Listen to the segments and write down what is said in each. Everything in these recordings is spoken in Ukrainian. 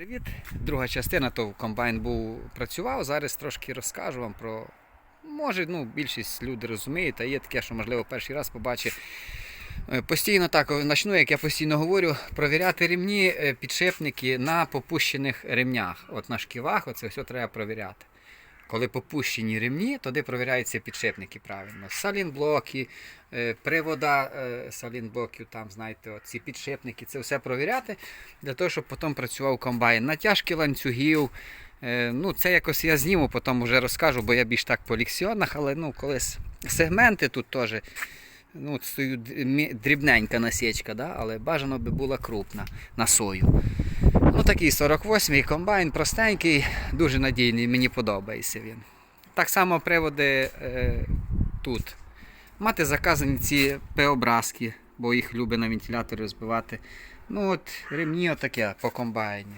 Привіт! Друга частина, то комбайн був працював. Зараз трошки розкажу вам про. Може, ну, більшість людей розуміють, а є таке, що можливо перший раз побачить. Е, Постійно так начну, як я постійно говорю, провіряти рівні е, підшипники на попущених ремнях. От на шківах, оце все треба провіряти. Коли попущені ремні, тоді провіряються підшипники правильно. Салінблоки, е, привода е, салінблоків, там, знаєте, ці підшипники, це все провіряти для того, щоб потім працював комбайн. Натяжки ланцюгів. е, Ну, це якось я зніму, потім вже розкажу, бо я більш так по ліксіонах, але ну, колись сегменти тут теж. Ну, стою дрібненька насічка, да? але бажано би була крупна на сою. Ну, такий 48-й комбайн, простенький, дуже надійний, мені подобається він. Так само приводи е, тут. Мати заказані ці П-образки, бо їх любить на вентиляторі розбивати. Ну от ремні отаке по комбайні.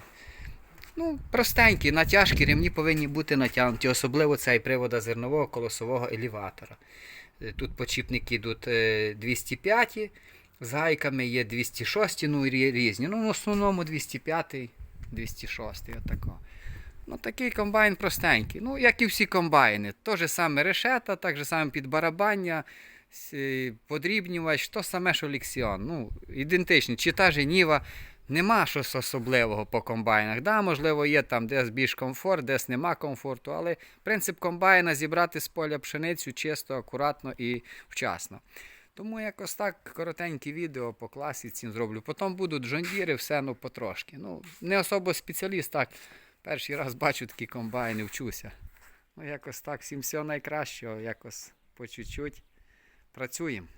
Ну, простенькі, натяжкі ремні повинні бути натягнуті, особливо цей привода зернового колосового елеватора. Е, Тут почіпники йдуть е, 205, з гайками є 206, ну різні. Ну, в основному 205, 206, отако. Ну, такий комбайн простенький. Ну, як і всі комбайни. То же саме решета, так же саме підбарабання, подрібнювач, то саме, що ліксіон. Ну, ідентичні. Чи та же Ніва. Нема щось особливого по комбайнах. Да, можливо, є там десь більш комфорт, десь нема комфорту, але принцип комбайна зібрати з поля пшеницю чисто, акуратно і вчасно. Тому якось так коротеньке відео по класіці зроблю. Потім будуть жондіри, все ну потрошки. Ну, не особо спеціаліст, так. Перший раз бачу такі комбайни, вчуся. Ну, якось так, всім всього найкращого, якось по чуть-чуть працюємо.